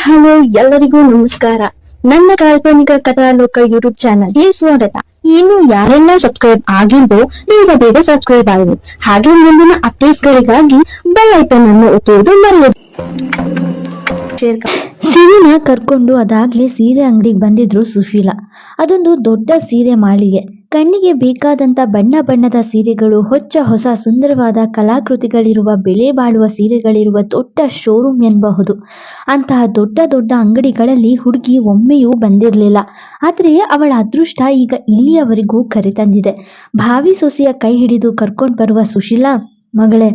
Hello, ಎಲ್ಲರಿಗೂ ನಮಸ್ಕಾರ. ನನ್ನ ಕಾಲ್ಪನಿಕ ಕಥಾಲೋಕ ಯೂಟ್ಯೂಬ್ ಚಾನಲ್ಗೆ ಸ್ವಾಗತ. ಇನ್ನು ಯಾರೆಲ್ಲ ಸಬ್ಸ್ಕ್ರೈಬ್ ಆಗಿದ್ದೋ ಬೇಗ ಬೇಗ ಸಬ್ಸ್ಕ್ರೈಬ್ ಆಗಿದೆ ಹಾಗೆ ಮುಂದಿನ ಅಪ್ಡೇಟ್ಸ್ ಗಳಿಗಾಗಿ ಬೆಲ್ ಐಕನ್ ಅನ್ನು ಒತ್ತುವುದು ಮರೆಯದು. ಸಿರಿನ ಕರ್ಕೊಂಡು ಅದಾಗ್ಲೇ ಸೀರೆ ಅಂಗಡಿಗೆ ಬಂದಿದ್ರು ಸುಶೀಲಾ. ಅದೊಂದು ದೊಡ್ಡ ಸೀರೆ ಮಾಳಿಗೆ. ಕಣ್ಣಿಗೆ ಬೇಕಾದಂತ ಬಣ್ಣ ಬಣ್ಣದ ಸೀರೆಗಳು, ಹೊಚ್ಚ ಹೊಸ ಸುಂದರವಾದ ಕಲಾಕೃತಿಗಳಿರುವ, ಬೆಲೆ ಬಾಳುವ ಸೀರೆಗಳಿರುವ ದೊಡ್ಡ ಶೋರೂಮ್ ಎನ್ನಬಹುದು ಅಂತಹ ದೊಡ್ಡ ದೊಡ್ಡ ಅಂಗಡಿಗಳಲ್ಲಿ ಹುಡುಗಿ ಒಮ್ಮೆಯೂ ಬಂದಿರಲಿಲ್ಲ. ಆದರೆ ಅವಳ ಅದೃಷ್ಟ ಈಗ ಇಲ್ಲಿಯವರೆಗೂ ಕರೆತಂದಿದೆ. ಭಾವಿ ಸೊಸೆಯ ಕೈ ಹಿಡಿದು ಕರ್ಕೊಂಡು ಬರುವ ಸುಶೀಲಾ, ಮಗಳೇ,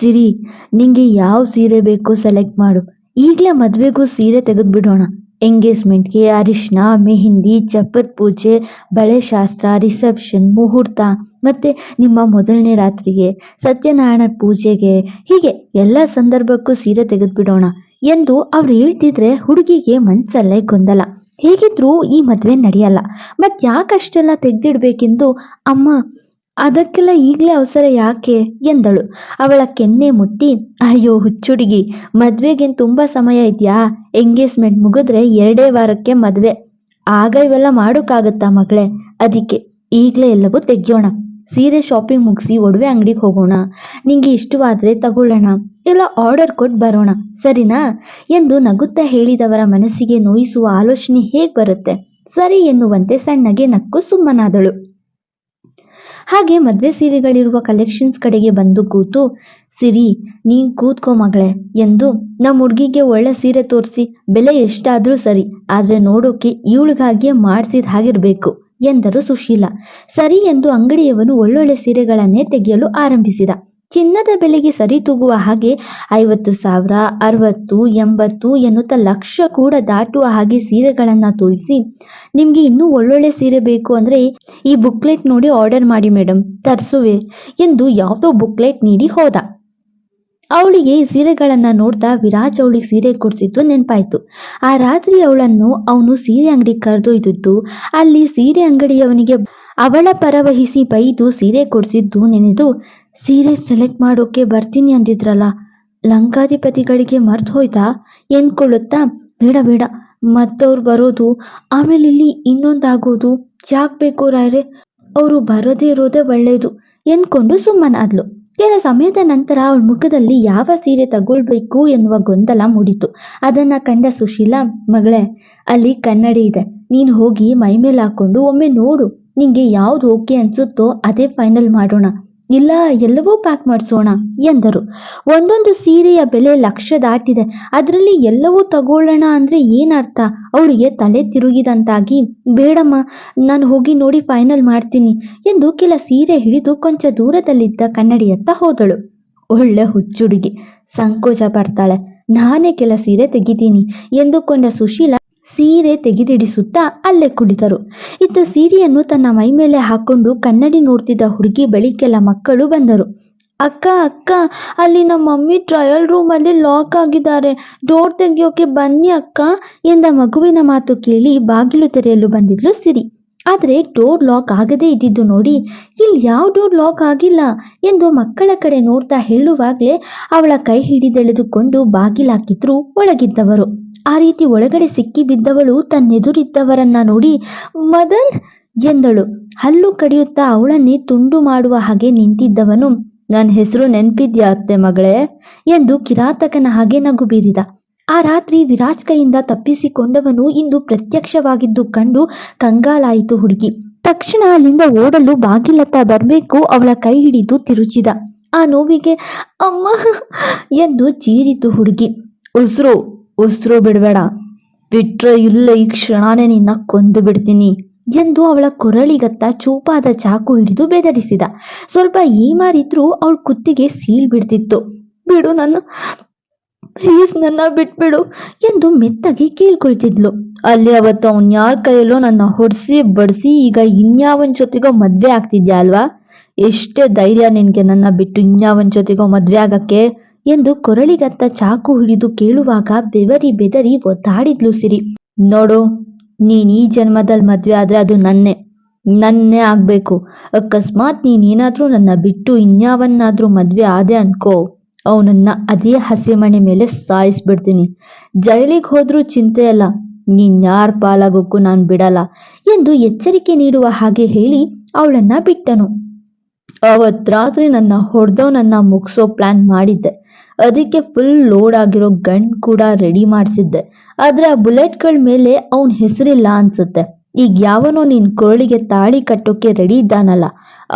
ಸಿರಿ, ನಿಂಗೆ ಯಾವ ಸೀರೆ ಬೇಕು ಸೆಲೆಕ್ಟ್ ಮಾಡು. ಈಗಲೇ ಮದುವೆಗೂ ಸೀರೆ ತೆಗೆದುಬಿಡೋಣ. ಎಂಗೇಜ್ಮೆಂಟ್ಗೆ ಅರಿಶಿನ, ಮೆಹಂದಿ, ಚಪ್ಪತ್ ಪೂಜೆ, ಬಳೆ ಶಾಸ್ತ್ರ ರಿಸೆಪ್ಷನ್ ಮುಹೂರ್ತ ಮತ್ತೆ ನಿಮ್ಮ ಮೊದಲನೇ ರಾತ್ರಿಗೆ ಸತ್ಯನಾರಾಯಣ ಪೂಜೆಗೆ ಹೀಗೆ ಎಲ್ಲ ಸಂದರ್ಭಕ್ಕೂ ಸೀರೆ ತೆಗೆದುಬಿಡೋಣ ಎಂದು ಅವ್ರು ಹೇಳ್ತಿದ್ರೆ ಹುಡುಗಿಗೆ ಮನ್ಸಲ್ಲೇ ಗೊಂದಲ. ಹೇಗಿದ್ರೂ ಈ ಮದುವೆ ನಡೆಯಲ್ಲ. ಮತ್ ಯಾಕಷ್ಟೆಲ್ಲ ತೆಗೆದಿಡ್ಬೇಕೆಂದು ಅಮ್ಮ ಅದಕ್ಕೆಲ್ಲ ಈಗಲೇ ಅವಸರ ಯಾಕೆ? ಎಂದಳು. ಅವಳ ಕೆನ್ನೆ ಮುಟ್ಟಿ, ಅಯ್ಯೋ, ಹುಚ್ಚುಡುಗಿ, ಮದ್ವೆಗೇನ್ ತುಂಬಾ ಸಮಯ ಇದೆಯಾ? ಎಂಗೇಜ್ಮೆಂಟ್ ಮುಗಿದ್ರೆ ಎರಡೇ ವಾರಕ್ಕೆ ಮದ್ವೆ. ಆಗ ಇವೆಲ್ಲ ಮಾಡೋಕ್ಕಾಗತ್ತಾ ಮಗಳೇ? ಅದಕ್ಕೆ, ಈಗಲೇ ಎಲ್ಲವೂ ತೆಗಿಯೋಣ. ಸೀರೆ ಶಾಪಿಂಗ್ ಮುಗಿಸಿ ಒಡವೆ ಅಂಗಡಿಗೆ ಹೋಗೋಣ. ನಿಂಗೆ ಇಷ್ಟವಾದ್ರೆ ತಗೊಳ್ಳೋಣ. ಇಲ್ಲ ಆರ್ಡರ್ ಕೊಟ್ಟು ಬರೋಣ. ಸರಿನಾ? ಎಂದು ನಗುತ್ತಾ ಹೇಳಿದವರ ಮನಸ್ಸಿಗೆ ನೋಯಿಸುವ ಆಲೋಚನೆ ಹೇಗೆ ಬರುತ್ತೆ? ಸರಿ ಎನ್ನುವಂತೆ ಸಣ್ಣಗೆ ನಕ್ಕು ಸುಮ್ಮನಾದಳು. ಹಾಗೆ ಮದ್ವೆ ಸೀರೆಗಳಿರುವ ಕಲೆಕ್ಷನ್ಸ್ ಕಡೆಗೆ ಬಂದು ಕೂತು, ಸಿರಿ, ನೀನ್ ಕೂತ್ಕೋ ಮಗಳೇ ಎಂದು ನಮ್ಮ ಹುಡುಗಿಗೆ ಒಳ್ಳೆ ಸೀರೆ ತೋರಿಸಿ, ಬೆಲೆ ಎಷ್ಟಾದ್ರೂ ಸರಿ, ಆದ್ರೆ ನೋಡೋಕೆ ಇವಳಿಗಾಗಿಯೇ ಮಾಡಿಸಿದ ಹಾಗಿರ್ಬೇಕು ಎಂದರು ಸುಶೀಲ. ಸರಿ ಎಂದು ಅಂಗಡಿಯವನು ಒಳ್ಳೊಳ್ಳೆ ಸೀರೆಗಳನ್ನೇ ತೆಗೆಯಲು ಆರಂಭಿಸಿದ. ಚಿನ್ನದ ಬೆಲೆಗೆ ಸರಿ ತೂಗುವ ಹಾಗೆ ಐವತ್ತು ಸಾವಿರ, ಅರವತ್ತು, ಎಂಬತ್ತು ಎನ್ನುತ್ತ ಲಕ್ಷ ಕೂಡ ದಾಟುವ ಹಾಗೆ ಸೀರೆಗಳನ್ನ ತೋರಿಸಿ. ನಿಮ್ಗೆ ಇನ್ನೂ ಒಳ್ಳೊಳ್ಳೆ ಸೀರೆ ಬೇಕು ಅಂದ್ರೆ ಈ ಬುಕ್ಲೆಟ್ ನೋಡಿ ಆರ್ಡರ್ ಮಾಡಿ ಮೇಡಮ್ ತರಿಸುವೆ ಎಂದು ಯಾವುದೋ ಬುಕ್ಲೆಟ್ ನೀಡಿ ಹೋದ. ಅವಳಿಗೆ ಸೀರೆಗಳನ್ನ ನೋಡ್ತಾ ವಿರಾಜ್ ಅವಳಿಗೆ ಸೀರೆ ಕೊಡ್ಸಿದ್ದು ನೆನಪಾಯ್ತು. ಆ ರಾತ್ರಿ ಅವಳನ್ನು ಅವನು ಸೀರೆ ಅಂಗಡಿ ಕರೆದೊಯ್ದಿದ್ದು, ಅಲ್ಲಿ ಸೀರೆ ಅಂಗಡಿಯವನಿಗೆ ಅವಳ ಪರವಹಿಸಿ ಬೈದು ಸೀರೆ ಕೊಡಿಸಿದ್ದು ನೆನೆದು ಸೀರೆ ಸೆಲೆಕ್ಟ್ ಮಾಡೋಕೆ ಬರ್ತೀನಿ ಅಂದಿದ್ರಲ್ಲ, ಲಂಕಾಧಿಪತಿಗಳಿಗೆ ಮರ್ತು ಹೋಯ್ತಾ? ಎಂದ್ಕೊಳ್ಳುತ್ತಾ? ಬೇಡ ಬೇಡ. ಮತ್ತವ್ರು ಬರೋದು, ಆಮೇಲೆ ಇಲ್ಲಿ ಇನ್ನೊಂದಾಗೋದು. ಯಾಕೆ ಬೇಕು ರಾಯ್ರೆ? ಅವರು ಬರೋದೇ ಇರೋದೇ ಒಳ್ಳೆಯದು ಎಂದ್ಕೊಂಡು ಸುಮ್ಮನಾದ್ಲು ಕೆಲ ಸಮಯದ ನಂತರ ಅವಳ ಮುಖದಲ್ಲಿ ಯಾವ ಸೀರೆ ತಗೊಳ್ಬೇಕು ಎನ್ನುವ ಗೊಂದಲ ಮೂಡಿತು. ಅದನ್ನ ಕಂಡ ಸುಶೀಲಾ, ಮಗಳೇ, ಅಲ್ಲಿ ಕನ್ನಡಿ ಇದೆ. ನೀನು ಹೋಗಿ ಮೈ ಮೇಲೆ ಹಾಕೊಂಡು ಒಮ್ಮೆ ನೋಡು. ನಿಂಗೆ ಯಾವ್ದು ಓಕೆ ಅನ್ಸುತ್ತೋ ಅದೇ ಫೈನಲ್ ಮಾಡೋಣ. ಇಲ್ಲ, ಎಲ್ಲವೂ ಪ್ಯಾಕ್ ಮಾಡಿಸೋಣ ಎಂದರು. ಒಂದೊಂದು ಸೀರೆಯ ಬೆಲೆ ಲಕ್ಷ ದಾಟಿದೆ. ಅದರಲ್ಲಿ ಎಲ್ಲವೂ ತಗೊಳ್ಳೋಣ ಅಂದ್ರೆ ಏನರ್ಥ? ಅವಳಿಗೆ ತಲೆ ತಿರುಗಿದಂತಾಗಿ, ಬೇಡಮ್ಮ, ನಾನು ಹೋಗಿ ನೋಡಿ ಫೈನಲ್ ಮಾಡ್ತೀನಿ ಎಂದು ಕೆಲ ಸೀರೆ ಹಿಡಿದು ಕೊಂಚ ದೂರದಲ್ಲಿದ್ದ ಕನ್ನಡಿಯತ್ತ ಹೋದಳು. ಒಳ್ಳೆ ಹುಚ್ಚುಡುಗಿ, ಸಂಕೋಚ ಪಡ್ತಾಳೆ. ನಾನೇ ಕೆಲ ಸೀರೆ ತೆಗಿತೀನಿ ಎಂದುಕೊಂಡ ಸುಶೀಲ ಸೀರೆ ತೆಗೆದಿಡಿಸುತ್ತಾ ಅಲ್ಲೇ ಕುಳಿತರು. ಇತ್ತ ಸೀರೆಯನ್ನು ತನ್ನ ಮೈ ಮೇಲೆ ಹಾಕೊಂಡು ಕನ್ನಡಿ ನೋಡ್ತಿದ್ದ ಹುಡುಗಿ ಬಳಿ ಕೆಲ ಮಕ್ಕಳು ಬಂದರು. ಅಕ್ಕ ಅಕ್ಕ, ಅಲ್ಲಿ ನಮ್ಮ ಮಮ್ಮಿ ಟ್ರಯಲ್ ರೂಮಲ್ಲಿ ಲಾಕ್ ಆಗಿದ್ದಾರೆ. ಡೋರ್ ತೆಗಿಯೋಕೆ ಬನ್ನಿ ಅಕ್ಕ ಎಂದ ಮಗುವಿನ ಮಾತು ಕೇಳಿ ಬಾಗಿಲು ತೆರೆಯಲು ಬಂದಿದ್ಲು ಸಿರಿ. ಆದರೆ ಡೋರ್ ಲಾಕ್ ಆಗದೇ ಇದ್ದಿದ್ದು ನೋಡಿ ಇಲ್ಲಿ ಯಾವ ಡೋರ್ ಲಾಕ್ ಆಗಿಲ್ಲ ಎಂದು ಮಕ್ಕಳ ಕಡೆ ನೋಡ್ತಾ ಹೇಳುವಾಗಲೇ ಅವಳ ಕೈ ಹಿಡಿದೆಳೆದುಕೊಂಡು ಬಾಗಿಲಾಕಿದ್ರು ಒಳಗಿದ್ದವರು. ಆ ರೀತಿ ಒಳಗಡೆ ಸಿಕ್ಕಿ ಬಿದ್ದವಳು ತನ್ನೆದುರಿದ್ದವರನ್ನ ನೋಡಿ, ಮದನ್ ಎಂದಳು. ಹಲ್ಲು ಕಡಿಯುತ್ತಾ ಅವಳನ್ನೇ ತುಂಡು ಮಾಡುವ ಹಾಗೆ ನಿಂತಿದ್ದವನು, ನನ್ನ ಹೆಸರು ನೆನ್ಪಿದ್ಯಾ ಅತ್ತೆ ಮಗಳೇ? ಎಂದು ಕಿರಾತಕನ ಹಾಗೆ ನಗು ಬೀರಿದ. ಆ ರಾತ್ರಿ ವಿರಾಜ್ ಕೈಯಿಂದ ತಪ್ಪಿಸಿಕೊಂಡವನು ಇಂದು ಪ್ರತ್ಯಕ್ಷವಾಗಿದ್ದು ಕಂಡು ಕಂಗಾಲಾಯಿತು ಹುಡುಗಿ. ತಕ್ಷಣ ಅಲ್ಲಿಂದ ಓಡಲು ಬಾಗಿಲತ್ತ ಬರಬೇಕು ಅವಳ ಕೈ ಹಿಡಿದು ತಿರುಚಿದ. ಆ ನೋವಿಗೆ, ಅಮ್ಮ! ಎಂದು ಚೀರಿತು ಹುಡುಗಿ. ಉಸ್ರು! ಉಸ್ರು ಬಿಡಬೇಡ. ಬಿಟ್ರೆ ಇಲ್ಲ ಈ ಕ್ಷಣನೇ ನಿನ್ನ ಕೊಂದು ಬಿಡ್ತೀನಿ ಎಂದು ಅವಳ ಕೊರಳಿಗತ್ತ ಚೂಪಾದ ಚಾಕು ಹಿಡಿದು ಬೆದರಿಸಿದ. ಸ್ವಲ್ಪ ಏಮಾರಿದ್ರೂ ಅವಳ ಕುತ್ತಿಗೆ ಸೀಲ್ ಬಿಡ್ತಿತ್ತು. ಬಿಡು ನನ್ನ ಪ್ಲೀಸ್ ನನ್ನ ಬಿಟ್ಬಿಡು ಎಂದು ಮೆತ್ತಗೆ ಕೇಳ್ಕೊಳ್ತಿದ್ಲು. ಅಲ್ಲಿ ಅವತ್ತು ಅವನ್ ಯಾರ ಕೈಯಲ್ಲೋ ನನ್ನ ಹೊಡ್ಸಿ ಬಡಿಸಿ ಈಗ ಇನ್ಯಾವನ್ ಜೊತೆಗೋ ಮದ್ವೆ ಆಗ್ತಿದ್ಯಾ ಅಲ್ವಾ? ಎಷ್ಟೇ ಧೈರ್ಯ ನಿನ್ಗೆ ನನ್ನ ಬಿಟ್ಟು ಇನ್ಯಾವನ್ ಜೊತೆಗೋ ಮದ್ವೆ ಆಗಕ್ಕೆ. ಎಂದು ಕೊರಳಿಗತ್ತ ಚಾಕು ಹಿಡಿದು ಕೇಳುವಾಗ ಬೆವರಿ ಬೆದರಿ ಒದ್ದಾಡಿದ್ಲು ಸಿರಿ. ನೋಡು, ನೀನ್ ಈ ಜನ್ಮದಲ್ಲಿ ಮದ್ವೆ ಆದ್ರೆ ಅದು ನನ್ನೇ. ನನ್ನೇ ಆಗ್ಬೇಕು. ಅಕಸ್ಮಾತ್ ನೀನೇನಾದ್ರೂ ನನ್ನ ಬಿಟ್ಟು ಇನ್ಯಾವನ್ನಾದ್ರೂ ಮದ್ವೆ ಆದೆ ಅನ್ಕೋ. ಅವನನ್ನ ಅದೇ ಹಸಿಮಣೆ ಮೇಲೆ ಸಾಯಿಸ್ಬಿಡ್ತೀನಿ. ಜೈಲಿಗೆ ಹೋದ್ರೂ ಚಿಂತೆ ಅಲ್ಲ. ನೀನ್ ಯಾರ ಪಾಲಾಗೋಕ್ಕೂ ನಾನು ಬಿಡಲ್ಲ ಎಂದು ಎಚ್ಚರಿಕೆ ನೀಡುವ ಹಾಗೆ ಹೇಳಿ ಅವಳನ್ನ ಬಿಟ್ಟನು. ಅವತ್ ರಾತ್ರಿ ನನ್ನ ಹೊಡೆದವನನ್ನ ಮುಗಿಸೋ ಪ್ಲಾನ್ ಮಾಡಿದ್ದೆ. ಅದಕ್ಕೆ ಫುಲ್ ಲೋಡ್ ಆಗಿರೋ ಗನ್ ಕೂಡ ರೆಡಿ ಮಾಡಿಸಿದ್ದೆ. ಆದ್ರೆ ಆ ಬುಲೆಟ್ಗಳ ಮೇಲೆ ಅವನ ಹೆಸರಿಲ್ಲ ಅನ್ಸುತ್ತೆ. ಈಗ ಯಾವನೋ ನಿನ್ನ ಕೊರಳಿಗೆ ತಾಳಿ ಕಟ್ಟೋಕೆ ರೆಡಿ ಇದ್ದಾನಲ್ಲ,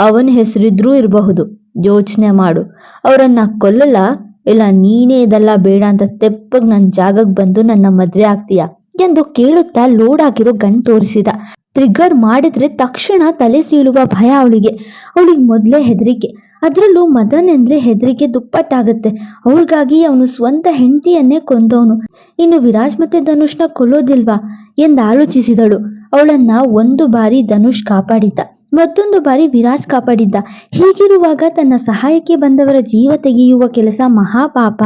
ಅವನ ಹೆಸರಿದ್ರೂ ಇರಬಹುದು. ಯೋಚನೆ ಮಾಡು. ಅವರನ್ನ ಕೊಲ್ಲಲ್ಲ, ಇಲ್ಲ ನೀನೇ ಇದೆಲ್ಲ ಬೇಡ ಅಂತ ತೆಪ್ಪಗೆ ನನ್ನ ಜಾಗಕ್ಕೆ ಬಂದು ನನ್ನ ಮದ್ವೆ ಆಗ್ತೀಯ ಎಂದು ಕೇಳುತ್ತಾ ಲೋಡ್ ಆಗಿರೋ ಗನ್ ತೋರಿಸಿದ. ಟ್ರಿಗರ್ ಮಾಡಿದ್ರೆ ತಕ್ಷಣ ತಲೆ ಸೀಳುವ ಭಯ ಅವಳಿಗೆ. ಅವಳಿಗೆ ಮೊದಲೇ ಹೆದರಿಕೆ. ಅದರಲ್ಲೂ ಮದನ್ ಎಂದ್ರೆ ಹೆದರಿಕೆ ದುಪ್ಪಟ್ಟಾಗುತ್ತೆ. ಅವ್ರಿಗಾಗಿ ಅವನು ಸ್ವಂತ ಹೆಂಡತಿಯನ್ನೇ ಕೊಂದವನು. ಇನ್ನು ವಿರಾಜ್ ಮತ್ತೆ ಧನುಷ್ನ ಕೊಲ್ಲೋದಿಲ್ವಾ? ಎಂದು ಆಲೋಚಿಸಿದಳು. ಅವಳನ್ನ ಒಂದು ಬಾರಿ ಧನುಷ್ ಕಾಪಾಡಿದ್ದ. ಮತ್ತೊಂದು ಬಾರಿ ವಿರಾಜ್ ಕಾಪಾಡಿದ್ದ. ಹೀಗಿರುವಾಗ ತನ್ನ ಸಹಾಯಕ್ಕೆ ಬಂದವರ ಜೀವ ತೆಗೆಯುವ ಕೆಲಸ ಮಹಾಪಾಪ.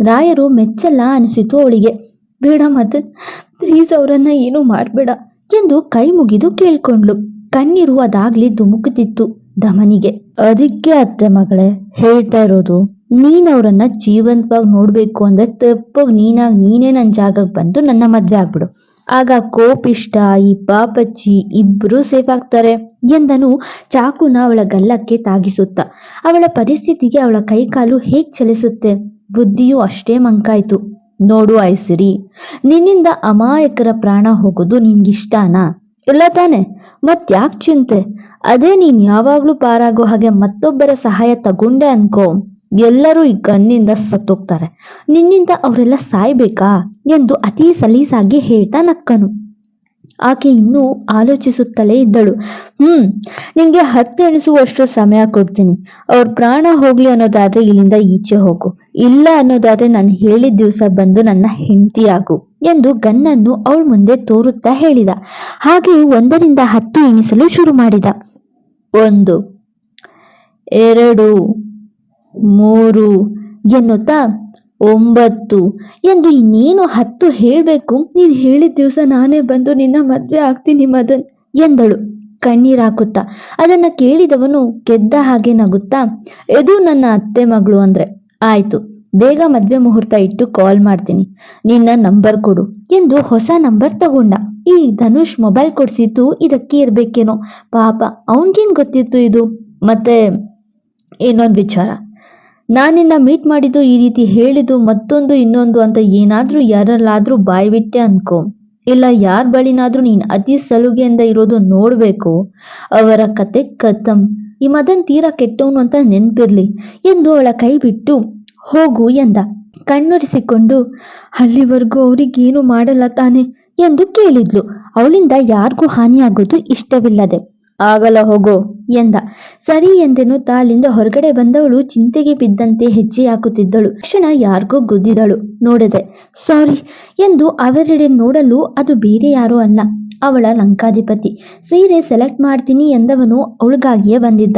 ರಾಯರು ಮೆಚ್ಚಲ್ಲ ಅನಿಸಿತು ಅವಳಿಗೆ. ಬೇಡ ಮದನ್ ಪ್ಲೀಸ್ ಅವರನ್ನ ಏನು ಮಾಡಬೇಡ ಎಂದು ಕೈ ಮುಗಿದು ಕೇಳ್ಕೊಂಡ್ಲು ಕಣ್ಣೀರು ಅದಾಗ್ಲಿ ಧುಮುಕುತ್ತಿತ್ತು. ದಮನಿಗೆ, ಅದಕ್ಕೆ ಅತ್ತೆ ಮಗಳೇ, ಹೇಳ್ತಾ ಇರೋದು, ನೀನ್ ಅವ್ರನ್ನ ಜೀವಂತವಾಗಿ ನೋಡ್ಬೇಕು ಅಂದ್ರೆ ತಪ್ಪಾಗಿ ನೀನಾಗ್ ನೀನೇ ನನ್ನ ಜಾಗಕ್ಕೆ ಬಂದು ನನ್ನ ಮದ್ವೆ ಆಗ್ಬಿಡು. ಆಗ ಕೋಪಿಷ್ಟ, ಈ ಪಾಪಚ್ಚಿ ಇಬ್ರು ಸೇಫ್ ಆಗ್ತಾರೆ ಎಂದನು ಚಾಕುನ ಅವಳ ಗಲ್ಲಕ್ಕೆ ತಾಗಿಸುತ್ತ. ಅವಳ ಪರಿಸ್ಥಿತಿಗೆ ಅವಳ ಕೈಕಾಲು ಹೇಗ್ ಚಲಿಸುತ್ತೆ? ಬುದ್ಧಿಯೂ ಅಷ್ಟೇ ಮಂಕಾಯ್ತು. ನೋಡು ಐಸಿರಿ, ನಿನ್ನಿಂದ ಅಮಾಯಕರ ಪ್ರಾಣ ಹೋಗೋದು ನಿನ್ಗಿಷ್ಟನಾ? ಇಲ್ಲ ತಾನೆ. ಮತ್ಯಾಕ್ ಚಿಂತೆ? ಅದೇ ನೀನ್ ಯಾವಾಗ್ಲೂ ಪಾರಾಗೋ ಹಾಗೆ ಮತ್ತೊಬ್ಬರ ಸಹಾಯ ತಗೊಂಡೆ ಅನ್ಕೋ. ಎಲ್ಲರೂ ಈ ಗನ್ನಿಂದ ಸತ್ತೋಗ್ತಾರೆ. ನಿನ್ನಿಂದ ಅವರೆಲ್ಲ ಸಾಯ್ಬೇಕಾ? ಎಂದು ಅತಿ ಸಲೀಸಾಗಿ ಹೇಳ್ತಾ ನಕ್ಕನು. ಆಕೆ ಇನ್ನೂ ಆಲೋಚಿಸುತ್ತಲೇ ಇದ್ದಳು. ಹ್ಮ್, ನಿಂಗೆ ಹತ್ತೆಣಿಸುವಷ್ಟು ಸಮಯ ಕೊಡ್ತೀನಿ. ಅವ್ರ ಪ್ರಾಣ ಹೋಗ್ಲಿ ಅನ್ನೋದಾದ್ರೆ ಇಲ್ಲಿಂದ ಈಚೆ ಹೋಗು. ಇಲ್ಲ ಅನ್ನೋದಾದ್ರೆ ನಾನು ಹೇಳಿದ ದಿವಸ ಬಂದು ನನ್ನ ಹೆಂಡತಿಯಾಗು ಎಂದು ಗನ್ನನ್ನು ಅವಳ ಮುಂದೆ ತೋರುತ್ತಾ ಹೇಳಿದ. ಹಾಗೆ ಒಂದರಿಂದ ಹತ್ತು ಎಣಿಸಲು ಶುರು ಮಾಡಿದ. ಒಂದು, ಎರಡು, ಮೂರು ಎನ್ನುತ್ತಾ, ಒಂಬತ್ತು ಎಂದು ಇನ್ನೇನು ಹತ್ತು ಹೇಳಬೇಕು? ನೀನು ಹೇಳಿದ ದಿವಸ ನಾನೇ ಬಂದು ನಿನ್ನ ಮದ್ವೆ ಆಗ್ತೀನಿ ಮದನ್ ಎಂದಳು. ಕಣ್ಣೀರಾಕುತ್ತಾ ಅದನ್ನ ಕೇಳಿದವನು ಗೆದ್ದ ಹಾಗೆ ನಗುತ್ತಾ ಇದು ನನ್ನ ಅತ್ತೆ ಮಗಳು ಅಂದ್ರೆ? ಆಯ್ತು, ಬೇಗ ಮದ್ವೆ ಮುಹೂರ್ತ ಇಟ್ಟು ಕಾಲ್ ಮಾಡ್ತೀನಿ. ನಿನ್ನ ನಂಬರ್ ಕೊಡು ಎಂದು ಹೊಸ ನಂಬರ್ ತಗೊಂಡ. ಈ ಧನುಷ್ ಮೊಬೈಲ್ ಕೊಡ್ಸಿದ್ದು ಇದಕ್ಕೆ ಇರ್ಬೇಕೇನೋ. ಪಾಪ, ಅವನ್ಗೇನ್ ಗೊತ್ತಿತ್ತು ಇದು? ಮತ್ತೆ ಇನ್ನೊಂದು ವಿಚಾರ. ನಾನಿನ್ನ ಮೀಟ್ ಮಾಡಿದ್ದು ಈ ರೀತಿ ಹೇಳಿದ್ದು ಮತ್ತೊಂದು, ಇನ್ನೊಂದು ಅಂತ ಏನಾದ್ರೂ ಯಾರಲ್ಲಾದ್ರೂ ಬಾಯ್ಬಿಟ್ಟೆ ಅನ್ಕೋ. ಇಲ್ಲ, ಯಾರ ಬಳಿನಾದ್ರೂ ನೀನು ಅತಿ ಸಲುಗೆಯಿಂದ ಇರೋದು ನೋಡಬೇಕು. ಅವರ ಕತೆ ಕಥಂ ಈ ಮದನ್ ತೀರಾ ಕೆಟ್ಟವನು ಅಂತ ನೆನ್ಪಿರ್ಲಿ ಎಂದು ಅವಳ ಕೈ ಬಿಟ್ಟು ಹೋಗು ಎಂದ. ಕಣ್ಣುರಿಸಿಕೊಂಡು, ಅಲ್ಲಿವರೆಗೂ ಅವ್ರಿಗೇನು ಮಾಡಲ್ಲ ತಾನೆ? ಎಂದು ಕೇಳಿದ್ಲು. ಅವಳಿಂದ ಯಾರಿಗೂ ಹಾನಿಯಾಗೋದು ಇಷ್ಟವಿಲ್ಲದೆ. ಆಗಲ್ಲ ಹೋಗೋ, ಎಂದ. ಸರಿ ಎಂದೆನ್ನುತ್ತಾ ಅಲ್ಲಿಂದ ಹೊರಗಡೆ ಬಂದವಳು ಚಿಂತೆಗೆ ಬಿದ್ದಂತೆ ಹೆಜ್ಜೆ ಹಾಕುತ್ತಿದ್ದಳು. ಕ್ಷಣ ಯಾರಿಗೋ ಗುದ್ದಿದಳು. ನೋಡದೆ. ಸಾರಿ, ಎಂದು ಅವರೆಡೆ ನೋಡಲು ಅದು ಬೇರೆ ಯಾರೂ ಅಲ್ಲ. ಅವಳ ಲಂಕಾಧಿಪತಿ. ಸೀರೆ ಸೆಲೆಕ್ಟ್ ಮಾಡ್ತೀನಿ ಎಂದವನು ಅವಳಿಗಾಗಿಯೇ ಬಂದಿದ್ದ.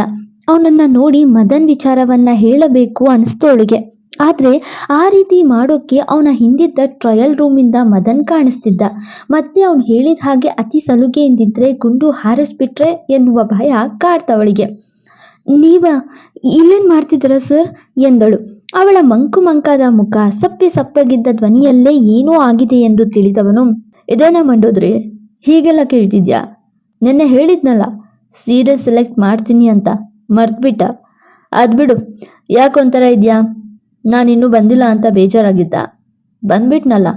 ಅವನನ್ನ ನೋಡಿ ಮದನ್ ವಿಚಾರವನ್ನ ಹೇಳಬೇಕು ಅನಿಸ್ತು ಅವಳಿಗೆ. ಆದ್ರೆ ಆ ರೀತಿ ಮಾಡೋಕೆ ಅವನ ಹಿಂದಿದ್ದ ಟ್ರಯಲ್ ರೂಮಿಂದ ಮದನ್ ಕಾಣಿಸ್ತಿದ್ದ. ಮತ್ತೆ ಅವನು ಹೇಳಿದ ಹಾಗೆ ಅತಿ ಸಲುಗೆಯಿಂದಿದ್ರೆ ಗುಂಡು ಹಾರಿಸ್ಬಿಟ್ರೆ ಎನ್ನುವ ಭಯ ಕಾಡ್ತವಳಿಗೆ ನೀವ ಏನೇನ್ ಮಾಡ್ತಿದ್ದೀರ ಸರ್ ಎಂದಳು. ಅವಳ ಮಂಕು ಮಂಕಾದ ಮುಖ, ಸಪ್ಪೆ ಸಪ್ಪಗಿದ್ದ ಧ್ವನಿಯಲ್ಲೇ ಏನೋ ಆಗಿದೆ ಎಂದು ತಿಳಿದವನು. ಇದೇನ ಮಂಡೋದ್ರಿ? ಹೀಗೆಲ್ಲ ಕೇಳ್ತಿದ್ಯಾ? ನೆನ್ನೆ ಹೇಳಿದ್ನಲ್ಲ, ಸೀರೆ ಸೆಲೆಕ್ಟ್ ಮಾಡ್ತೀನಿ ಅಂತ, ಮರ್ತ್ಬಿಟ್ಟ. ಅದ್ಬಿಡು ಯಾಕೊಂಥರ ಇದ್ಯಾ? ನಾನಿನ್ನೂ ಬಂದಿಲ್ಲ ಅಂತ ಬೇಜಾರಾಗಿದ್ದ. ಬಂದ್ಬಿಟ್ನಲ್ಲ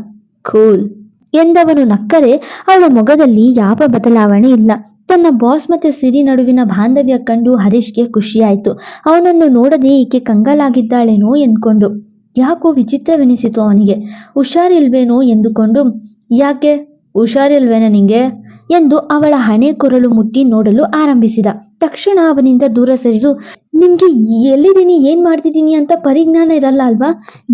ಕೂಲ್ ಎಂದವನು ನಕ್ಕರೆ, ಅವಳ ಮೊಗದಲ್ಲಿ ಯಾವ ಬದಲಾವಣೆ ಇಲ್ಲ. ತನ್ನ ಬಾಸ್ ಮತ್ತೆ ಸಿರಿ ನಡುವಿನ ಬಾಂಧವ್ಯ ಕಂಡು ಹರೀಶ್ಗೆ ಖುಷಿಯಾಯಿತು. ಅವನನ್ನು ನೋಡದೆ ಈಕೆ ಕಂಗಾಲಾಗಿದ್ದಾಳೇನೋ ಎಂದ್ಕೊಂಡು. ಯಾಕೋ ವಿಚಿತ್ರವೆನಿಸಿತು ಅವನಿಗೆ. ಹುಷಾರಿಲ್ವೇನೋ ಎಂದುಕೊಂಡು, ಯಾಕೆ? ಹುಷಾರಿಲ್ವೇನ ನಿಂಗೆ? ಎಂದು ಅವಳ ಹಣೆ ಕೊರಳು ಮುಟ್ಟಿ ನೋಡಲು ಆರಂಭಿಸಿದ. ತಕ್ಷಣ ಅವನಿಂದ ದೂರ ಸರಿದು, ನಿಮ್ಗೆ ಎಲ್ಲಿದ್ದೀನಿ, ಏನ್ ಮಾಡ್ತಿದ್ದೀನಿ ಅಂತ ಪರಿಜ್ಞಾನ ಇರಲ್ಲ ಅಲ್ವಾ?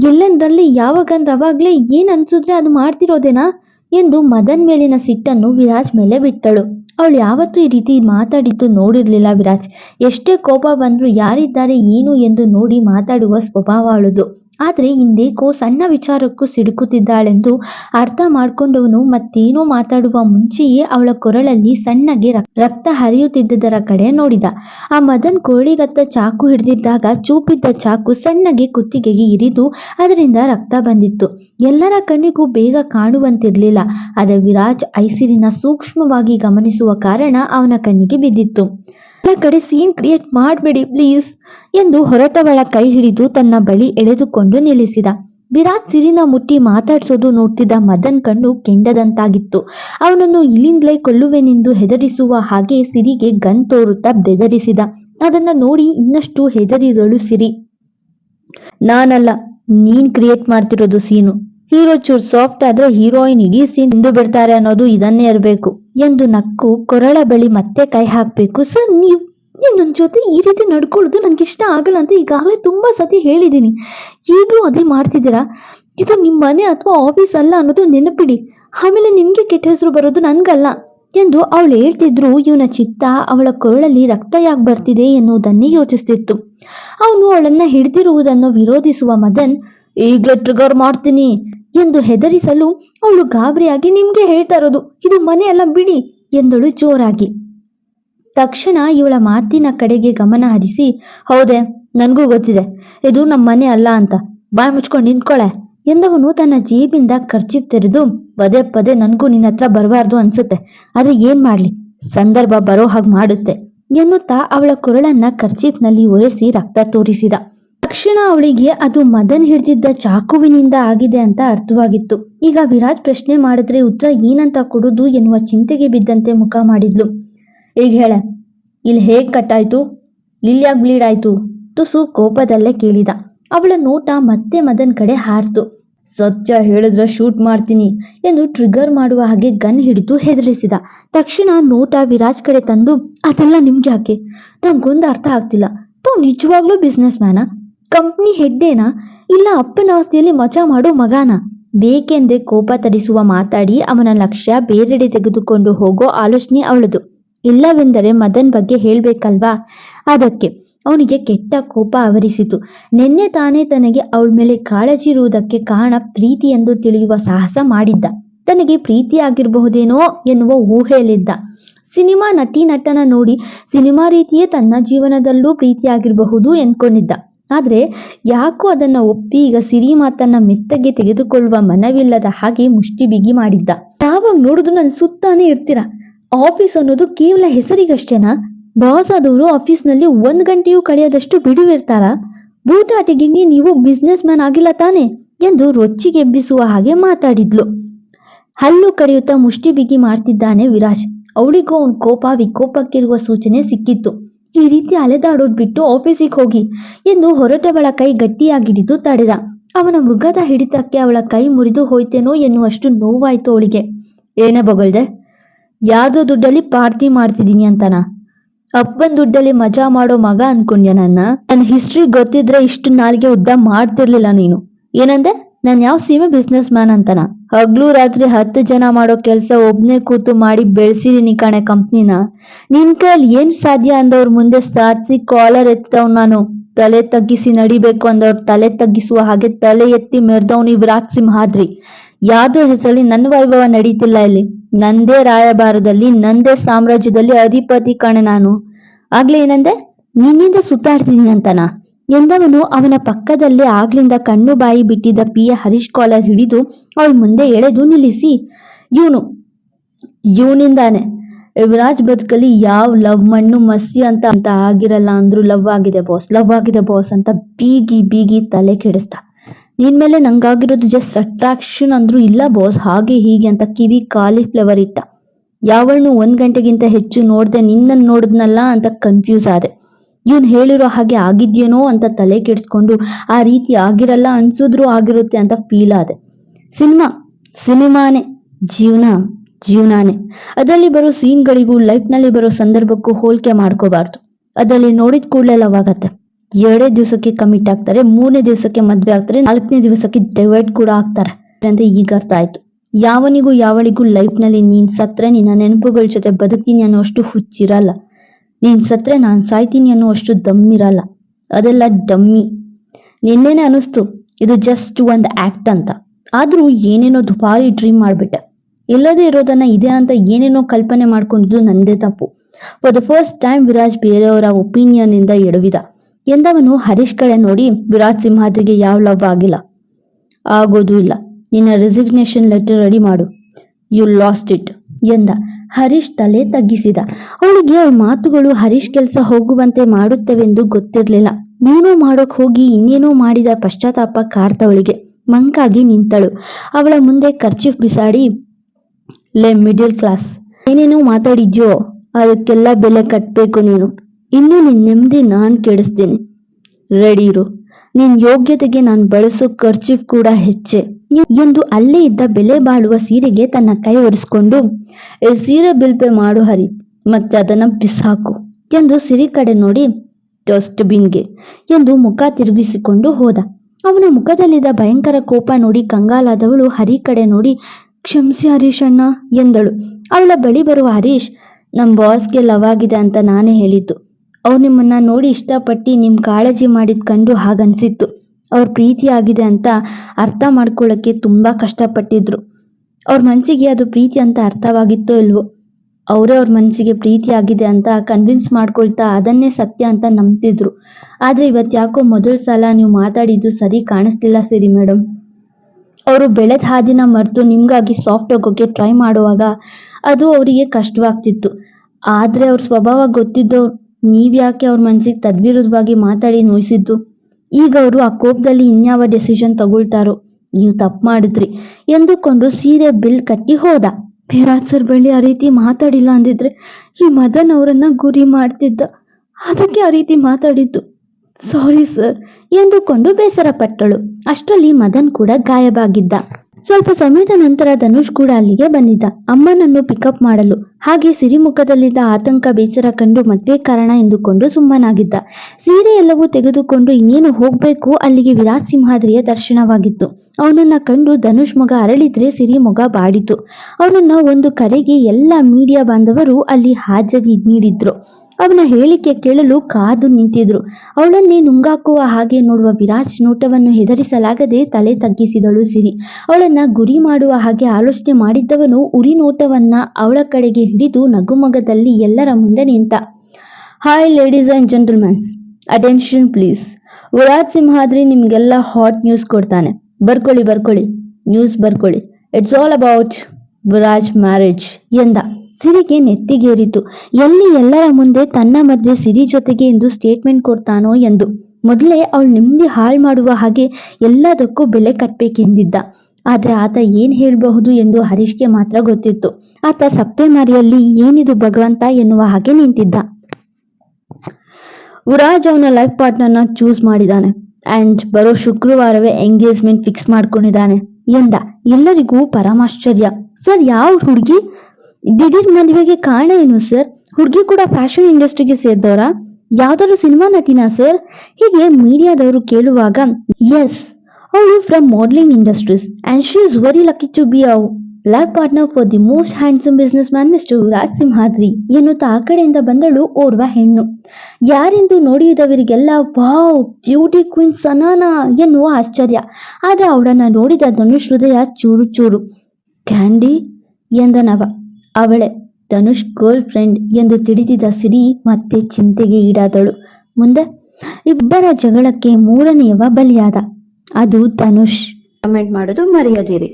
ಎಲ್ಲೆಂದ್ರಲ್ಲಿ ಯಾವಾಗಂದ್ರೆ ಅವಾಗ್ಲೇ ಏನ್ ಅನ್ಸಿದ್ರೆ ಅದು ಮಾಡ್ತಿರೋದೇನಾ? ಎಂದು ಮದನ್ ಮೇಲಿನ ಸಿಟ್ಟನ್ನು ವಿರಾಜ್ ಮೇಲೆ ಬಿಟ್ಟಳು. ಅವಳು ಯಾವತ್ತೂ ಈ ರೀತಿ ಮಾತಾಡಿದ್ದು ನೋಡಿರ್ಲಿಲ್ಲ ವಿರಾಜ್. ಎಷ್ಟೇ ಕೋಪ ಬಂದ್ರು ಯಾರಿದ್ದಾರೆ ಏನು ಎಂದು ನೋಡಿ ಮಾತಾಡುವ ಸ್ವಭಾವ ಅವಳದು ಆದ್ರೆ ಇಂದೇಕೋ ಸಣ್ಣ ವಿಚಾರಕ್ಕೂ ಸಿಡುಕುತ್ತಿದ್ದಾಳೆಂದು ಅರ್ಥ ಮಾಡಿಕೊಂಡವನು ಮತ್ತೇನೋ ಮಾತಾಡುವ ಮುಂಚೆಯೇ ಅವಳ ಕೊರಳಲ್ಲಿ ಸಣ್ಣಗೆ ರಕ್ತ ಹರಿಯುತ್ತಿದ್ದುದರ ಕಡೆ ನೋಡಿದ. ಆ ಮದನ್ ಕೋಳಿಗತ್ತ ಚಾಕು ಹಿಡಿದಿದ್ದಾಗ ಚೂಪಿದ್ದ ಚಾಕು ಸಣ್ಣಗೆ ಕುತ್ತಿಗೆಗೆ ಇರಿದು ಅದರಿಂದ ರಕ್ತ ಬಂದಿತ್ತು. ಎಲ್ಲರ ಕಣ್ಣಿಗೂ ಬೇಗ ಕಾಣುವಂತಿರಲಿಲ್ಲ. ಆದರೆ ವಿರಾಜ್ ಐಸಿರಿನ ಸೂಕ್ಷ್ಮವಾಗಿ ಗಮನಿಸುವ ಕಾರಣ ಅವನ ಕಣ್ಣಿಗೆ ಬಿದ್ದಿತ್ತು. ಕಡೆ ಸೀನ್ ಕ್ರಿಯೇಟ್ ಮಾಡಬೇಡಿ ಪ್ಲೀಸ್ ಎಂದು ಹೊರಟವಳ ಕೈ ಹಿಡಿದು ತನ್ನ ಬಳಿ ಎಳೆದುಕೊಂಡು ನಿಲ್ಲಿಸಿದ. ವಿರಾಟ್ ಸಿರಿನ ಮುಟ್ಟಿ ಮಾತಾಡ್ಸೋದು ನೋಡ್ತಿದ್ದ ಮದನ್ ಕಣ್ಣು ಕೆಂಡದಂತಾಗಿತ್ತು. ಅವನನ್ನು ಇಲ್ಲಿಂದಲೇ ಕೊಲ್ಲುವೆನೆಂದು ಹೆದರಿಸುವ ಹಾಗೆ ಸಿರಿಗೆ ಗನ್ ತೋರುತ್ತಾ ಬೆದರಿಸಿದ. ಅದನ್ನ ನೋಡಿ ಇನ್ನಷ್ಟು ಹೆದರಿರಳು ಸಿರಿ. ನಾನಲ್ಲ, ನೀನ್ ಕ್ರಿಯೇಟ್ ಮಾಡ್ತಿರೋದು ಸೀನು. ಹೀರೋ ಚೂರ್ ಸಾಫ್ಟ್ ಆದ್ರೆ ಹೀರೋಯಿನ್ ಇಡೀ ಸೀನ್ ಎಂದು ಬಿಡ್ತಾರೆ ಅನ್ನೋದು ಇದನ್ನೇ ಇರಬೇಕು. ಎಂದು ನಕ್ಕು ಕೊರಳ ಬಳಿ ಮತ್ತೆ ಕೈ ಹಾಕ್ಬೇಕು. ಸರ್, ನೀವು ನನ್ನ ಜೊತೆ ಈ ರೀತಿ ನಡ್ಕೊಳ್ಳೋದು ನನಗೆ ಇಷ್ಟ ಆಗಲ್ಲ ಅಂತ ಈಗಾಗಲೇ ತುಂಬಾ ಸತಿ ಹೇಳಿದ್ದೀನಿ. ಈಗಲೂ ಅದೇ ಮಾಡ್ತಿದ್ದೀರಾ? ಇದು ನಿಮ್ಮ ಮನೆ ಅಥವಾ ಆಫೀಸ್ ಅಲ್ಲ ಅನ್ನೋದು ನೆನಪಿಡಿ. ಆಮೇಲೆ ನಿಮಗೆ ಕೆಟ್ಟ ಹೆಸರು ಬರೋದು ನನಗಲ್ಲ ಎಂದು ಅವಳು ಹೇಳ್ತಿದ್ರು. ಇವನ ಚಿತ್ತ ಅವಳ ಕೊರಳಲ್ಲಿ ರಕ್ತ ಯಾಕೆ ಬರ್ತಿದೆ ಎನ್ನುವುದನ್ನೇ ಯೋಚಿಸ್ತಿತ್ತು. ಅವನು ಅವಳನ್ನ ಹಿಡಿದಿರುವುದನ್ನು ವಿರೋಧಿಸುವ ಮದನ್, ಈಗಲೇ ಟ್ರಿಗರ್ ಮಾಡ್ತೀನಿ. ಎಂದು ಹೆದರಿಸಲು ಅವಳು ಗಾಬರಿಯಾಗಿ ನಿಮ್ಗೆ ಹೇಳ್ತಾ ಇರೋದು, ಇದು ಮನೆ ಅಲ್ಲ ಬಿಡಿ ಎಂದಳು ಜೋರಾಗಿ. ತಕ್ಷಣ ಇವಳ ಮಾತಿನ ಕಡೆಗೆ ಗಮನ ಹರಿಸಿ, ಹೌದೆ, ನನಗೂ ಗೊತ್ತಿದೆ, ಇದು ನಮ್ಮ ಮನೆ ಅಲ್ಲ ಅಂತ, ಬಾಯ್ ಮುಚ್ಕೊಂಡು ನಿಂತ್ಕೊಳೆ ಎಂದವನು ತನ್ನ ಜೇಬಿಂದ ಖರ್ಚಿಪ್ ತೆರೆದು, ಪದೇ ಪದೇ ನನಗೂ ನಿನ್ನ ಹತ್ರ ಬರಬಾರ್ದು ಅನ್ಸುತ್ತೆ, ಆದ್ರೆ ಏನ್ ಮಾಡ್ಲಿ, ಸಂದರ್ಭ ಬರೋ ಹಾಗೆ ಮಾಡುತ್ತೆ ಎನ್ನುತ್ತಾ ಅವಳ ಕೊರಳನ್ನ ಖರ್ಚಿಪ್ನಲ್ಲಿ ಒರೆಸಿ ರಕ್ತ ತೋರಿಸಿದ. ತಕ್ಷಣ ಅವಳಿಗೆ ಅದು ಮದನ್ ಹಿಡಿದಿದ್ದ ಚಾಕುವಿನಿಂದ ಆಗಿದೆ ಅಂತ ಅರ್ಥವಾಗಿತ್ತು. ಈಗ ವಿರಾಜ್ ಪ್ರಶ್ನೆ ಮಾಡಿದ್ರೆ ಉತ್ತರ ಏನಂತ ಕೊಡುದು ಎನ್ನುವ ಚಿಂತೆಗೆ ಬಿದ್ದಂತೆ ಮುಖ ಮಾಡಿದ್ಲು. ಈಗ ಹೇಳ ಇಲ್ಲಿ ಹೇಗ್ ಕಟ್ಟಾಯ್ತು? ಇಲ್ಯಾಕ್ ಬ್ಲೀಡ್ ಆಯ್ತು ತುಸು ಕೋಪದಲ್ಲೇ ಕೇಳಿದ. ಅವಳ ನೋಟ ಮತ್ತೆ ಮದನ್ ಕಡೆ ಹಾರ್ತು. ಸತ್ಯ ಹೇಳಿದ್ರೆ ಶೂಟ್ ಮಾಡ್ತೀನಿ ಎಂದು ಟ್ರಿಗರ್ ಮಾಡುವ ಹಾಗೆ ಗನ್ ಹಿಡಿದು ಹೆದರಿಸಿದ. ತಕ್ಷಣ ನೋಟ ವಿರಾಜ್ ಕಡೆ ತಂದು, ಅದೆಲ್ಲ ನಿಮ್ಗೆ ಯಾಕೆ ನಂಗೊಂದು ಅರ್ಥ ಆಗ್ತಿಲ್ಲ. ತಾವು ನಿಜವಾಗ್ಲೂ ಬಿಸ್ನೆಸ್ ಮ್ಯಾನ ಕಂಪ್ನಿ ಹೆಡ್ಡೇನಾ ಇಲ್ಲ, ಅಪ್ಪನ ಆಸ್ತಿಯಲ್ಲಿ ಮಜಾ ಮಾಡೋ ಮಗಾನ? ಬೇಕೆಂದೇ ಕೋಪ ತರಿಸುವ ಮಾತಾಡಿ ಅವನ ಲಕ್ಷ್ಯ ಬೇರೆಡೆ ತೆಗೆದುಕೊಂಡು ಹೋಗೋ ಆಲೋಚನೆ ಅವಳದು. ಇಲ್ಲವೆಂದರೆ ಮದನ್ ಬಗ್ಗೆ ಹೇಳ್ಬೇಕಲ್ವಾ? ಅದಕ್ಕೆ ಅವನಿಗೆ ಕೆಟ್ಟ ಕೋಪ ಆವರಿಸಿತು. ನಿನ್ನೆ ತಾನೇ ತನಗೆ ಅವಳ ಮೇಲೆ ಕಾಳಜಿ ಇರುವುದಕ್ಕೆ ಕಾರಣ ಪ್ರೀತಿ ಎಂದು ತಿಳಿಯುವ ಸಾಹಸ ಮಾಡಿದ್ದ. ತನಗೆ ಪ್ರೀತಿಯಾಗಿರಬಹುದೇನೋ ಎನ್ನುವ ಊಹೆಯಲ್ಲಿದ್ದ. ಸಿನಿಮಾ ನಟಿ ನಟನ ನೋಡಿ ಸಿನಿಮಾ ರೀತಿಯೇ ತನ್ನ ಜೀವನದಲ್ಲೂ ಪ್ರೀತಿಯಾಗಿರಬಹುದು ಎಂದ್ಕೊಂಡಿದ್ದ. ಆದ್ರೆ ಯಾಕೋ ಅದನ್ನ ಒಪ್ಪಿ ಈಗ ಸಿರಿ ಮಾತನ್ನ ಮೆತ್ತಗೆ ತೆಗೆದುಕೊಳ್ಳುವ ಮನವಿಲ್ಲದ ಹಾಗೆ ಮುಷ್ಟಿ ಬಿಗಿ ಮಾಡಿದ್ದ. ಯಾವಾಗ ನೋಡಿದ್ರು ನನ್ನ ಸುತ್ತಾನೆ ಇರ್ತೀರ. ಆಫೀಸ್ ಅನ್ನೋದು ಕೇವಲ ಹೆಸರಿಗಷ್ಟೇನಾ? ಬಾಸ್ ಆದವರು ಆಫೀಸ್ನಲ್ಲಿ ಒಂದ್ ಗಂಟೆಯೂ ಕಳೆಯದಷ್ಟು ಬಿಡುವಿರ್ತಾರ. ಬೂಟಾಟಿಗೆ ನೀವು ಬಿಸ್ನೆಸ್ ಮ್ಯಾನ್ ಆಗಿಲ್ಲ ತಾನೆ ಎಂದು ರೊಚ್ಚಿಗೆಬ್ಬಿಸುವ ಹಾಗೆ ಮಾತಾಡಿದ್ಲು. ಹಲ್ಲು ಕಡಿಯುತ್ತಾ ಮುಷ್ಟಿ ಬಿಗಿ ಮಾಡ್ತಿದ್ದಾನೆ ವಿರಾಜ್. ಅವಳಿಗೂ ಅವನ ಕೋಪ ವಿಕೋಪಕ್ಕಿರುವ ಸೂಚನೆ ಸಿಕ್ಕಿತ್ತು. ಈ ರೀತಿ ಅಲೆದಾಡೋದ್ ಬಿಟ್ಟು ಆಫೀಸಿಗೆ ಹೋಗಿ ಎಂದು ಹೊರಟವಳ ಕೈ ಗಟ್ಟಿಯಾಗಿಡಿದು ತಡೆದ. ಅವನ ಮೃಗದ ಹಿಡಿತಕ್ಕೆ ಅವಳ ಕೈ ಮುರಿದು ಹೋಯ್ತೇನೋ ಎನ್ನುವಷ್ಟು ನೋವಾಯ್ತು ಅವಳಿಗೆ. ಏನೇ ಬಗಳ್ದೆ? ಯಾವ್ದೋ ದುಡ್ಡಲ್ಲಿ ಪಾರ್ಟಿ ಮಾಡ್ತಿದ್ದೀನಿ ಅಂತನ? ಅಪ್ಪನ್ ದುಡ್ಡಲ್ಲಿ ಮಜಾ ಮಾಡೋ ಮಗ ಅನ್ಕೊಂಡ್ಯ ನನ್ನ? ನನ್ನ ಹಿಸ್ಟ್ರಿ ಗೊತ್ತಿದ್ರೆ ಇಷ್ಟು ನಾಲ್ಗೆ ಉದ್ದ ಮಾಡ್ತಿರ್ಲಿಲ್ಲ ನೀನು. ಏನಂದೆ? ನಾನು ಯಾವ ಸೀಮೆ ಬಿಸ್ನೆಸ್ ಮ್ಯಾನ್ ಅಂತನ? ಹಗ್ಲು ರಾತ್ರಿ ಹತ್ತು ಜನ ಮಾಡೋ ಕೆಲಸ ಒಬ್ನೇ ಕೂತು ಮಾಡಿ ಬೆಳೆಸಿದೀನಿ ಕಣೆ ಕಂಪ್ನಿನ. ನಿನ್ ಕೈಯಲ್ಲಿ ಏನ್ ಸಾಧ್ಯ ಅಂದವ್ರ ಮುಂದೆ ಸಾರ್ಸಿ ಕಾಲರ್ ಎತ್ತವ್ ನಾನು. ತಲೆ ತಗ್ಗಿಸಿ ನಡಿಬೇಕು ಅಂದವ್ರ ತಲೆ ತಗ್ಗಿಸುವ ಹಾಗೆ ತಲೆ ಎತ್ತಿ ಮೆರೆದವನು ವಿರಾಟ್ ಸಿಂಹಾದ್ರಿ ಯಾವ್ದೋ ಹೆಸರಲ್ಲಿ ನನ್ನ ವೈಭವ ನಡೀತಿಲ್ಲ ಇಲ್ಲಿ. ನಂದೇ ರಾಯಭಾರದಲ್ಲಿ, ನಂದೇ ಸಾಮ್ರಾಜ್ಯದಲ್ಲಿ ಅಧಿಪತಿ ಕಣೆ ನಾನು. ಆಗ್ಲೇ ಏನಂದೆ? ನಿನ್ನಿಂದ ಸುತ್ತಾಡ್ತೀನಿ ಅಂತನಾ? ಎಂದವನು ಅವನ ಪಕ್ಕದಲ್ಲೇ ಆಗ್ಲಿಂದ ಕಣ್ಣು ಬಾಯಿ ಬಿಟ್ಟಿದ್ದ ಪಿಯ ಹರೀಶ್ ಕಾಲರ್ ಹಿಡಿದು ಅವಳ ಮುಂದೆ ಎಳೆದು ನಿಲ್ಲಿಸಿ, ಇವನು, ಇವನಿಂದಾನೆ. ಯುವರಾಜ್ ಬದುಕಲ್ಲಿ ಯಾವ ಲವ್ ಮಣ್ಣು ಮಸ್ಸಿ ಅಂತ ಅಂತ ಆಗಿರಲ್ಲ ಅಂದ್ರು ಲವ್ ಆಗಿದೆ ಬಾಸ್, ಲವ್ ಆಗಿದೆ ಬಾಸ್ ಅಂತ ಬೀಗಿ ಬೀಗಿ ತಲೆ ಕೆಡಿಸ್ತ. ನಿನ್ ಮೇಲೆ ನಂಗಾಗಿರೋದು ಜಸ್ಟ್ ಅಟ್ರಾಕ್ಷನ್ ಅಂದ್ರು ಇಲ್ಲ ಬಾಸ್, ಹಾಗೆ ಹೀಗೆ ಅಂತ ಕಿವಿ ಕಾಲಿಫ್ಲವರ್ ಇಟ್ಟ. ಯಾವಣ್ಣು ಒಂದ್ ಗಂಟೆಗಿಂತ ಹೆಚ್ಚು ನೋಡ್ದೆ ನಿನ್ನನ್ ನೋಡಿದ್ನಲ್ಲ ಅಂತ ಕನ್ಫ್ಯೂಸ್ ಆದೆ. ಇವನ್ ಹೇಳಿರೋ ಹಾಗೆ ಆಗಿದ್ಯೇನೋ ಅಂತ ತಲೆ ಕೆಡಿಸ್ಕೊಂಡು, ಆ ರೀತಿ ಆಗಿರಲ್ಲ ಅನ್ಸಿದ್ರು ಆಗಿರುತ್ತೆ ಅಂತ ಫೀಲ್ ಆದೆ. ಸಿನಿಮಾ, ಸಿನಿಮಾನೇ, ಜೀವನ, ಜೀವನಾನೇ. ಅದರಲ್ಲಿ ಬರೋ ಸೀನ್ಗಳಿಗೂ, ಲೈಫ್ನಲ್ಲಿ ಬರೋ ಸಂದರ್ಭಕ್ಕೂ ಹೋಲಿಕೆ ಮಾಡ್ಕೋಬಾರ್ದು. ಅದರಲ್ಲಿ ನೋಡಿದ ಕೂಡಲೇ ಲವ್ ಆಗತ್ತೆ. ಎರಡೇ ದಿವಸಕ್ಕೆ ಕಮಿಟ್ ಆಗ್ತಾರೆ, ಮೂರನೇ ದಿವಸಕ್ಕೆ ಮದ್ವೆ ಆಗ್ತಾರೆ, ನಾಲ್ಕನೇ ದಿವಸಕ್ಕೆ ಡಿವೈಡ್ ಕೂಡ ಆಗ್ತಾರೆ. ಅಂದ್ರೆ ಈಗ ಅರ್ಥ ಆಯ್ತು. ಯಾವನಿಗೂ ಯಾವಳಿಗೂ ಲೈಫ್ನಲ್ಲಿ ನೀನ್ ಸತ್ರೆ ನಿನ್ನ ನೆನಪುಗಳ ಜೊತೆ ಬದುಕ್ತೀನಿ ಅನ್ನೋಷ್ಟು ಹುಚ್ಚಿರಲ್ಲ. ನೀನ್ ಸತ್ರೆ ನಾನ್ ಸಾಯ್ತೀನಿ ಅನ್ನುವಷ್ಟು ದಮ್ಮಿರಲ್ಲ. ಅದೆಲ್ಲ ಡಮ್ಮಿ. ನಿನ್ನೆನೆ ಅನಿಸ್ತು ಇದು ಜಸ್ಟ್ ಒಂದ್ ಆಕ್ಟ್ ಅಂತ. ಆದ್ರೂ ಏನೇನೋ ದುಬಾರಿ ಡ್ರೀಮ್ ಮಾಡ್ಬಿಟ್ಟೆ. ಇಲ್ಲದೆ ಇರೋದನ್ನ ಇದೆ ಅಂತ ಏನೇನೋ ಕಲ್ಪನೆ ಮಾಡ್ಕೊಂಡಿದ್ದು ನಂದೇ ತಪ್ಪು. For the first time Viraj ಬೇರೆಯವರ ಒಪಿನಿಯನ್ ಇಂದ ಎಡವಿದ. ಎಂದವನು ಹರೀಶ್ ಕಡೆ ನೋಡಿ, ವಿರಾಜ್ ಸಿಂಹಾದ್ರಿಗೆ ಯಾವ ಲವ್ ಆಗಿಲ್ಲ. ಆಗೋದು ಇಲ್ಲ. ನಿನ್ನ ರೆಸಿಗ್ನೇಷನ್ ಲೆಟರ್ ರೆಡಿ ಮಾಡು. ಯು ಲಾಸ್ಟ್ ಇಟ್ ಎಂದ. ಹರೀಶ್ ತಲೆ ತಗ್ಗಿಸಿದ. ಅವಳಿಗೆ ಅವಳ ಮಾತುಗಳು ಹರೀಶ್ ಕೆಲಸ ಹೋಗುವಂತೆ ಮಾಡುತ್ತವೆಂದು ಗೊತ್ತಿರಲಿಲ್ಲ. ನೀನು ಮಾಡೋಕ್ ಹೋಗಿ ಇನ್ನೇನೋ ಮಾಡಿದ ಪಶ್ಚಾತ್ತಾಪ ಕಾಡ್ತವಳಿಗೆ. ಮಂಕಾಗಿ ನಿಂತಳು. ಅವಳ ಮುಂದೆ ಖರ್ಚೀಫ್ ಬಿಸಾಡಿ, ಲೇ, ಮಿಡಿಲ್ ಕ್ಲಾಸ್, ಏನೇನೋ ಮಾತಾಡಿದ್ಯೋ, ಅದಕ್ಕೆಲ್ಲ ಬೆಲೆ ಕಟ್ಟಬೇಕು ನೀನು. ಇನ್ನು ನಿನ್ ನೆಮ್ಮದಿ ನಾನ್ ಕೆಡಿಸ್ತೀನಿ. ರೆಡಿ ಇರು. ನಿನ್ ಯೋಗ್ಯತೆಗೆ ನಾನು ಬಳಸೋ ಖರ್ಚಿಫ್ ಕೂಡ ಹೆಚ್ಚೆ. ಎಂದು ಅಲ್ಲೇ ಇದ್ದ ಬೆಲೆ ಬಾಳುವ ಸೀರೆಗೆ ತನ್ನ ಕೈ ಒರೆಸ್ಕೊಂಡು ಈ ಸೀರೆ ಬಿಲ್ ಪೇ ಮಾಡು ಹರಿ, ಮತ್ತೆ ಅದನ್ನ ಬಿಸಾಕು ಎಂದು ಸಿರಿ ಕಡೆ ನೋಡಿ ಡಸ್ಟ್ ಬಿನ್ಗೆ ಎಂದು ಮುಖ ತಿರುಗಿಸಿಕೊಂಡು ಹೋದ. ಅವನ ಮುಖದಲ್ಲಿದ್ದ ಭಯಂಕರ ಕೋಪ ನೋಡಿ ಕಂಗಾಲಾದವಳು ಹರಿ ಕಡೆ ನೋಡಿ, ಕ್ಷಮಿಸಿ ಹರೀಶ್ ಅಣ್ಣ ಎಂದಳು. ಅವಳ ಬಳಿ ಬರುವ ಹರೀಶ್, ನಮ್ ಬಾಸ್ಗೆ ಲವ್ ಆಗಿದೆ ಅಂತ ನಾನೇ ಹೇಳಿದ್ದು. ಅವ್ರು ನಿಮ್ಮನ್ನ ನೋಡಿ ಇಷ್ಟಪಟ್ಟು ನಿಮ್ ಕಾಳಜಿ ಮಾಡಿದ್ ಕಂಡು ಹಾಗನ್ಸಿತ್ತು. ಅವ್ರ ಪ್ರೀತಿ ಆಗಿದೆ ಅಂತ ಅರ್ಥ ಮಾಡ್ಕೊಳ್ಳೋಕೆ ತುಂಬಾ ಕಷ್ಟಪಟ್ಟಿದ್ರು. ಅವ್ರ ಮನ್ಸಿಗೆ ಅದು ಪ್ರೀತಿ ಅಂತ ಅರ್ಥವಾಗಿತ್ತೋ ಇಲ್ವೋ? ಅವರೇ ಅವ್ರ ಮನಸ್ಸಿಗೆ ಪ್ರೀತಿ ಆಗಿದೆ ಅಂತ ಕನ್ವಿನ್ಸ್ ಮಾಡ್ಕೊಳ್ತಾ ಅದನ್ನೇ ಸತ್ಯ ಅಂತ ನಂಬ್ತಿದ್ರು. ಆದ್ರೆ ಇವತ್ತು ಯಾಕೋ ಮೊದಲ ಸಲ ನೀವು ಮಾತಾಡಿದ್ದು ಸರಿ ಕಾಣಿಸ್ಲಿಲ್ಲ ಸರಿ ಮೇಡಮ್ ಅವರು ಬೆಳೆದ ಹಾದಿನ ಮರೆತು ನಿಮಗಾಗಿ ಸಾಫ್ಟ್ ಆಗೋಕೆ ಟ್ರೈ ಮಾಡುವಾಗ ಅದು ಅವರಿಗೆ ಕಷ್ಟವಾಗ್ತಿತ್ತು. ಆದ್ರೆ ಅವ್ರ ಸ್ವಭಾವ ಗೊತ್ತಿದ್ದವ್ರು ನೀವ್ಯಾಕೆ ಅವ್ರ ಮನ್ಸಿಗೆ ತದ್ವಿರುದ್ಧವಾಗಿ ಮಾತಾಡಿ ನೋಯಿಸಿದ್ದು? ಈಗ ಅವರು ಆ ಕೋಪದಲ್ಲಿ ಇನ್ಯಾವ ಡೆಸಿಷನ್ ತಗೊಳ್ತಾರೋ, ನೀವು ತಪ್ಪು ಮಾಡಿದ್ರಿ ಎಂದುಕೊಂಡು ಸೀರೆ ಬಿಲ್ ಕಟ್ಟಿ ಹೋದ. ವಿರಾಟ್ ಸರ್ ಬಳಿ ಆ ರೀತಿ ಮಾತಾಡಿಲ್ಲ ಅಂದಿದ್ರೆ ಈ ಮದನ್ ಅವರನ್ನ ಗುರಿ ಮಾಡ್ತಿದ್ದ. ಅದಕ್ಕೆ ಆ ರೀತಿ ಮಾತಾಡಿದ್ದು. ಸಾರಿ ಸರ್ ಎಂದುಕೊಂಡು ಬೇಸರ ಪಟ್ಟಳು ಅಷ್ಟರಲ್ಲಿ ಮದನ್ ಕೂಡ ಗಾಯಬಾಗಿದ್ದ. ಸ್ವಲ್ಪ ಸಮಯದ ನಂತರ ಧನುಷ್ ಕೂಡ ಅಲ್ಲಿಗೆ ಬಂದಿದ್ದ. ಅಮ್ಮನನ್ನು ಪಿಕಪ್ ಮಾಡಲು. ಹಾಗೆ ಸಿರಿಮುಖದಲ್ಲಿದ್ದ ಆತಂಕ, ಬೇಸರ ಕಂಡು ಮತ್ತೆ ಕಾರಣ ಎಂದುಕೊಂಡು ಸುಮ್ಮನಾಗಿದ್ದ. ಸೀರೆ ಎಲ್ಲವೂ ತೆಗೆದುಕೊಂಡು ಇನ್ನೇನು ಹೋಗ್ಬೇಕು? ಅಲ್ಲಿಗೆ ವಿರಾಟ್ ಸಿಂಹಾದ್ರಿಯ ದರ್ಶನವಾಗಿತ್ತು. ಅವನನ್ನ ಕಂಡು ಧನುಷ್ ಮಗ ಅರಳಿದ್ರೆ ಸಿರಿ ಮಗ ಬಾಡಿತು. ಅವನನ್ನ ಒಂದು ಕರೆಗೆ ಎಲ್ಲ ಮೀಡಿಯಾ ಬಾಂಧವರು ಅಲ್ಲಿ ಹಾಜರಿ ನೀಡಿದ್ರು. ಅವನ ಹೇಳಿಕೆ ಕೇಳಲು ಕಾದು ನಿಂತಿದ್ರು. ಅವಳನ್ನೇ ನುಂಗಾಕುವ ಹಾಗೆ ನೋಡುವ ವಿರಾಜ್ ನೋಟವನ್ನು ಹೆದರಿಸಲಾಗದೆ ತಲೆ ತಗ್ಗಿಸಿದಳು ಸಿರಿ. ಅವಳನ್ನ ಗುರಿ ಮಾಡುವ ಹಾಗೆ ಆಲೋಚನೆ ಮಾಡಿದ್ದವನು ಉರಿ ನೋಟವನ್ನ ಅವಳ ಕಡೆಗೆ ಹಿಡಿದು ನಗುಮಗದಲ್ಲಿ ಎಲ್ಲರ ಮುಂದೆ ನಿಂತ. Hi ladies and gentlemans attention please Viraj Simhadri ನಿಮ್ಗೆಲ್ಲ ಹಾಟ್ ನ್ಯೂಸ್ ಕೊಡ್ತಾನೆ. ಬರ್ಕೊಳ್ಳಿ ಬರ್ಕೊಳ್ಳಿ. ನ್ಯೂಸ್ ಬರ್ಕೊಳ್ಳಿ. It's all about Viraj marriage ಎಂದ. ಸಿರಿಗೆ ನೆತ್ತಿಗೇರಿತು. ಎಲ್ಲಿ ಎಲ್ಲರ ಮುಂದೆ ತನ್ನ ಮದುವೆ ಸಿರಿ ಜೊತೆಗೆ ಎಂದು ಸ್ಟೇಟ್ಮೆಂಟ್ ಕೊಡ್ತಾನೋ ಎಂದು. ಮೊದಲೇ ಅವಳು ನೆಮ್ಮದಿ ಹಾಳು ಮಾಡುವ ಹಾಗೆ ಎಲ್ಲದಕ್ಕೂ ಬೆಲೆ ಕಟ್ಟಬೇಕೆಂದಿದ್ದ ಆದರೆ ಆತ ಏನು ಹೇಳಬಹುದು ಎಂದು ಹರೀಶ್ಗೆ ಮಾತ್ರ ಗೊತ್ತಿತ್ತು. ಆತ ಸಪ್ಪೆ ಮಾರಿಯಲ್ಲಿ ಏನಿದು ಭಗವಂತ ಎನ್ನುವ ಹಾಗೆ ನಿಂತಿದ್ದ. ಉರಾಜ್ ಅವನ ಲೈಫ್ ಪಾರ್ಟ್ನರ್ನ ಚೂಸ್ ಮಾಡಿದ್ದಾನೆ. ಆ್ಯಂಡ್ ಬರೋ ಶುಕ್ರವಾರವೇ ಎಂಗೇಜ್ಮೆಂಟ್ ಫಿಕ್ಸ್ ಮಾಡ್ಕೊಂಡಿದ್ದಾನೆ ಎಂದ. ಎಲ್ಲರಿಗೂ ಪರಮಾಶ್ಚರ್ಯ. ಸರ್, ಯಾವ ಹುಡುಗಿ? ದಿಢೀರ್ ಮದುವೆಗೆ ಕಾರಣ ಏನು ಸರ್ ಹುಡುಗಿ ಕೂಡ ಫ್ಯಾಷನ್ ಇಂಡಸ್ಟ್ರಿಗೆ ಸೇರಿದವರ? ಯಾವ್ದಾದ್ರು ಸಿನಿಮಾ ನಟಿನಾ ಸರ್ ಹೀಗೆ ಮೀಡಿಯಾದವರು ಕೇಳುವಾಗ ಎಸ್ ಅವಳು from modelling industries and she is very lucky to be of life partner for the most handsome business man mister Raj Simhadri ಎನ್ನುತ್ತಾ ಆ ಕಡೆಯಿಂದ ಬಂದಳು ಓರ್ವ ಹೆಣ್ಣು. ಯಾರೆಂದು ನೋಡಿದವರಿಗೆಲ್ಲ ವಾವ್ ಬ್ಯೂಟಿ ಕ್ವೀನ್ ಸನಾನಾ ಎನ್ನುವ ಆಶ್ಚರ್ಯ. ಆದ್ರೆ ಅವಳನ್ನ ನೋಡಿದ ಧನುಷ್ ಹೃದಯ ಚೂರು ಚೂರು. ಕ್ಯಾಂಡಿ ಎಂದನವ ಅವಳೆ ಧನುಷ್ ಗರ್ಲ್ ಫ್ರೆಂಡ್ ಎಂದು ತಿಳಿದಿದ್ದ ಸಿರಿ ಮತ್ತೆ ಚಿಂತೆಗೆ ಈಡಾದಳು. ಮುಂದೆ ಇಬ್ಬರ ಜಗಳಕ್ಕೆ ಮೂರನೆಯವ ಬಲಿಯಾದ. ಅದು ಧನುಷ್. ಕಮೆಂಟ್ ಮಾಡೋದು ಮರೆಯದಿರಿ.